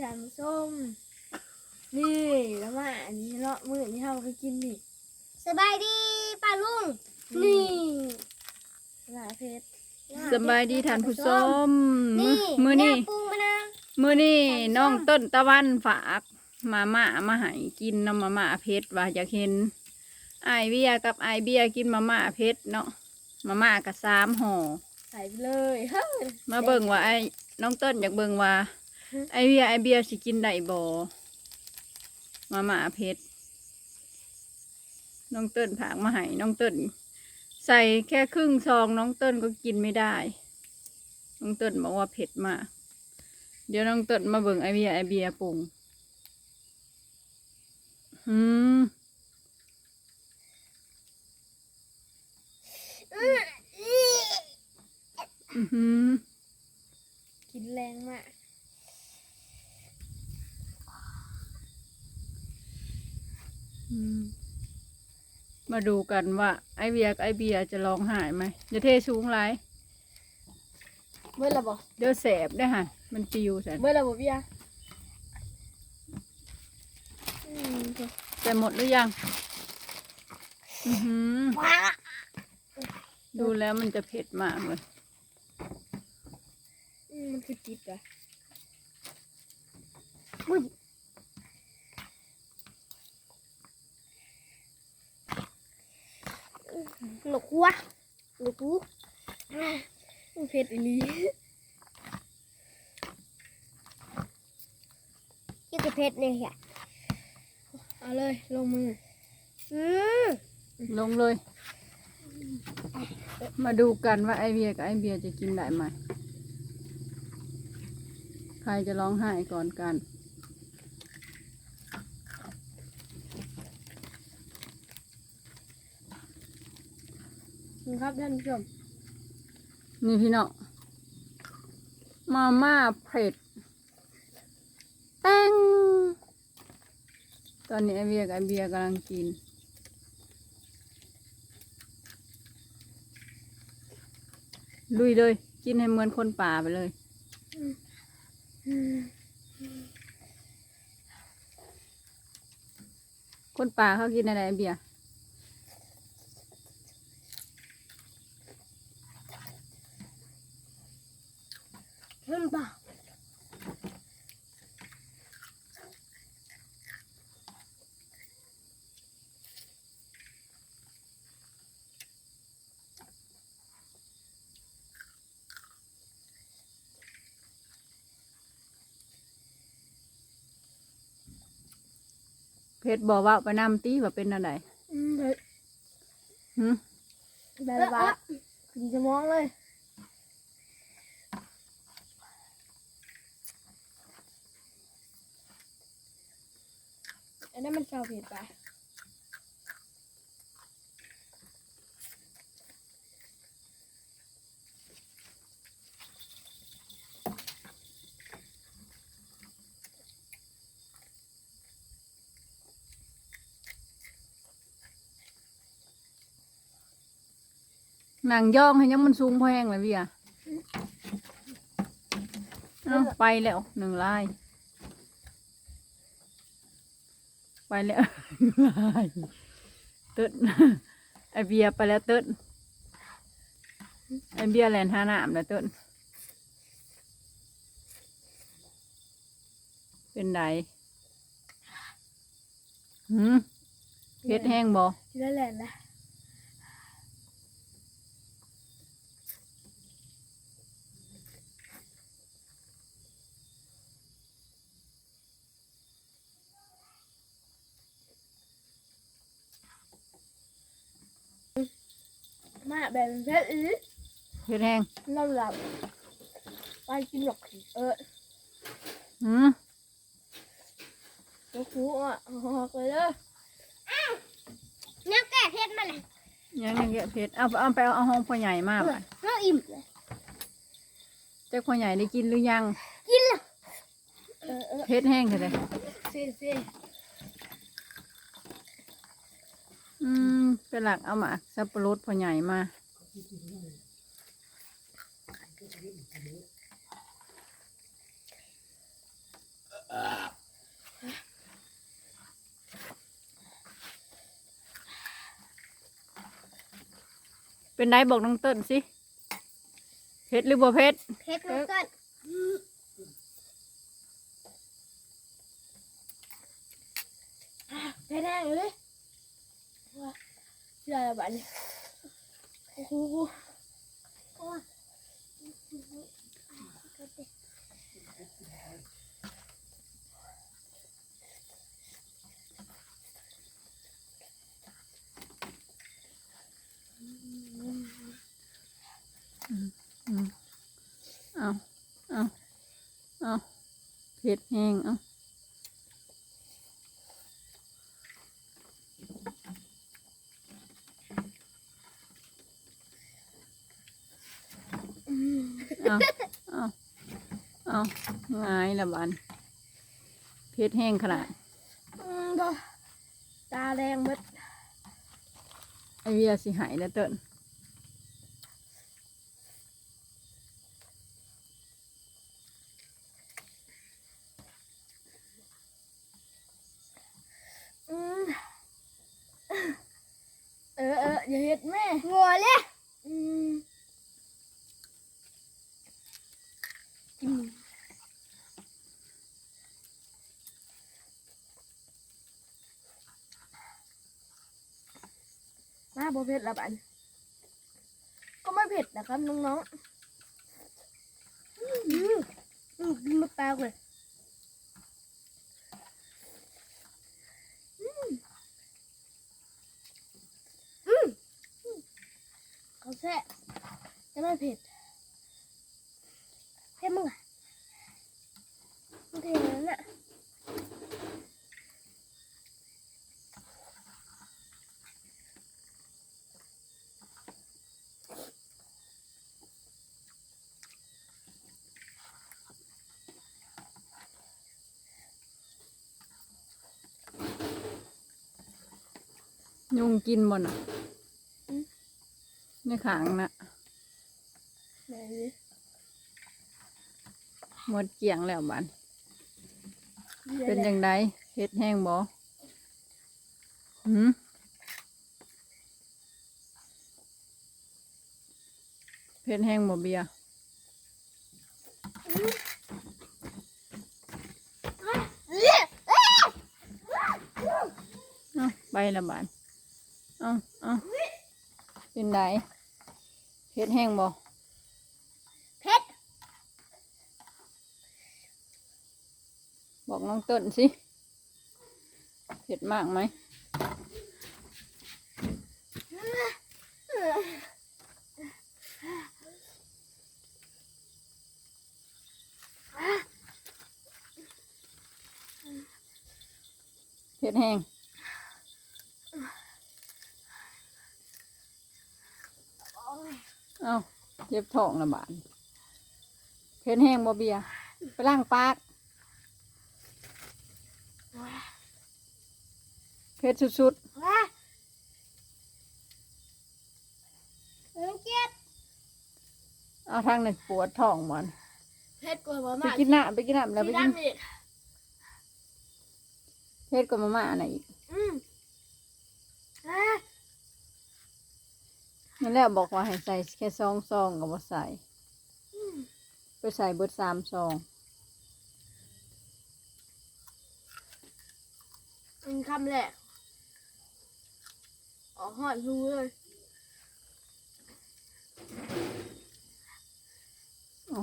จานส้ม นี่แล้วมาอันนี้เนาะมื้อนี้เราก็กินนี่สบายดีป้าลุง นี่หลาเพชรสบายดีท่านผู้ชมมืนี่อมือนี่แปรุงมะนาวมือนี่น้องต้นตะวันฝากมาม่ามาให้กินน้ำมาม่าเพชรว่าอยากเห็นไอายเบียกับไอายเบียกินมาม่าเพชรเนาะมาม่ากับสามห่อใส่ไปเลยเฮ้ยมาเบิ่งว่าไอ้น้องต้นอยากเบิ่งว่า ไอเบียไอเบียสิกินได้บ่มาม่าเพชรน้องต้นผากมาให้น้องต้นใส่แค่ครึ่งซองน้องต้นก็กินไม่ได้ น้องต้นบอกว่าเผ็ดมาก เดี๋ยวน้องต้นมาเบิ่งไอเบียไอเบียปรุงอืมอื้ออื้ออือหือกินแรงมาก มมาดูกันว่า ไอเบียกับไอเบียจะร้องไห้ไหมจะเทสูงไรเมื่อระบบเดี๋ยวแสบได้อฮะมันปิวสันเมื่อระบบเบียร์อืมแต่หมดหรือยัง อือหือว้าดูแล้วมันจะเผ็ดมากเลยอืมมันคือจิตอะ อุ้ย หนกหัวหนกหูมันเพชรอีหลียี่กระเพชรเนี่ยค่ะเอาเลยลงมืออืมลงเลย มาดูกันว่าไอเบียกับไอเบียจะกินได้ไหม ใครจะร้องไห้ก่อนกัน ครับท่านผู้ชมนี่พี่น้องมาม่าเผ็ดแป้งตอนนี้ไอเบียกับไอเบียกำลังกิน ลุยเลย กินให้เหมือนคนป่าไปเลยคนป่าเขากินอะไรไอเบียขึ้นป่า เพชรบอกว่าไปนำตีว่าเป็นอะไรอืมเพชรหืมได้ละบะกินจะมองเลยอันนั้นมันชาวเผ็ดไป หนังย่องให้ยังมันสูงพอแห้งเลยเบียเอาไปแล้วหนึ่งลาย ไปแล้วลายเต้นไอเบียไปแล้วเต้นไอเบียแลนท่าน้ำแล้วเต้นเป็นไดหืมเพชรแห้งบ่ทีละแหลนนะ มาแบบเป็นเพชรอีเพชรแห้งเราหลับไปกินหยอกผีเออหืมหยอกหูอะหอกเลยเด้อเนี่ยแก้เพชรมาเลยยังยังเยอะเพชรเอาเอาไปเอาเอาห้องพ่อใหญ่มาไปเราอิ่มเลยเจ้าพ่อใหญ่ได้กินหรือยังกินเลยเออเออเพชรแห้งเลยเซ่เซ่อื ไปหลักเอามากสับปะรดพอใหญ่มาเป็นได้บอกน้องเติ้นสิเพชรหรือบ่เพชรเพชรน้องเติ้ลไปนั่งเลย ว้าเชื่อแล้วบัดนี้โอ้โหโอ้ยเอาเอาเอาเผ็ดแห้งเอา เอาเอาเอาง่ายละบันเผ็ดแห้งขนาดอืมก็ตาแดงเบิดไอเวียสิหายแล้วเติ้น อืมเออเอออย่าเฮ็ดแม่ งัวเลย อืม อืมมาบเผ็ดละบันก็ไม่เผ็ดนะครับน้องๆอืมอืมกินมะปรางเลยๆเขาแซ่จะไม่เผ็ด เพชรมึงอะมึงเพชรนั่นน่ะยุงกินบ่น่ะในขางน่ะไหนดิ หมดเกลี่ยงแล้วบันดี๋ยวเป็นแหละยังไงเผ็ดแห้งบ่หืมเผ็ดแห้งบ่เบียร์เลี้ยเอาไปละบานเอาเอาเป็นไงเผ็ดแห้งบ่ เพชร บอก น้องต้นสิเผ็ดมากไหมเผ็ดแห้งเอาเจ็บท้องละบานเผ็ดแห้งบ่เบียร์ไปล้างปาก เผ็ดสุดว้าน้องเจี๊ยบๆ เอาทางนั้นปวดท้องมันเผ็ดกว่ามาไปม่ากินน้ำไปกินน้ำแล้วไปสีกินดำอีกเผ็ดกับมาม่าอันไหนอีกอืมอะนั่นแหละบอกว่าให้ใส่แค่ซองซองกับว่าใส่ไปใส่เบิดสามซอง เป็นคำแรก อ๋อหอดรูเลยเอา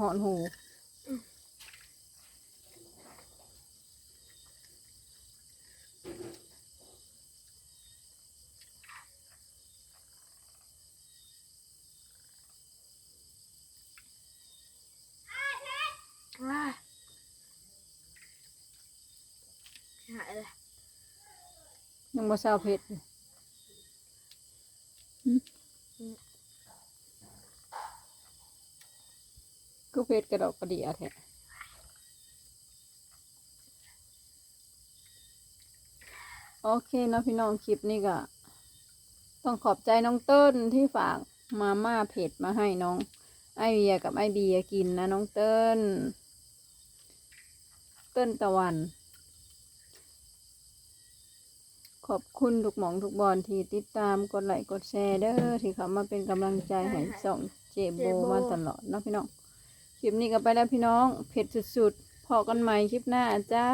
คือเพชรกระดอกกระเดียแท้โอเคนะพี่น้องคลิปนี้ก็ ต้องขอบใจน้องเติ้ลที่ฝากมาม่าเผ็ดมาให้น้อง ไอเบียกับไอเบียกินนะน้องเติ้ลเติ้ลตะวัน ขอบคุณทุกหมองทุกบอลที่ติดตามกดไลค์กดแชร์เด้อที่เขามาเป็นกำลังใจให้ส่องเจโบมาตลอดนะพี่น้อง คลิปนี้ก็ไปแล้วพี่น้อง เผ็ดสุดๆพอกันใหม่คลิปหน้าจ้า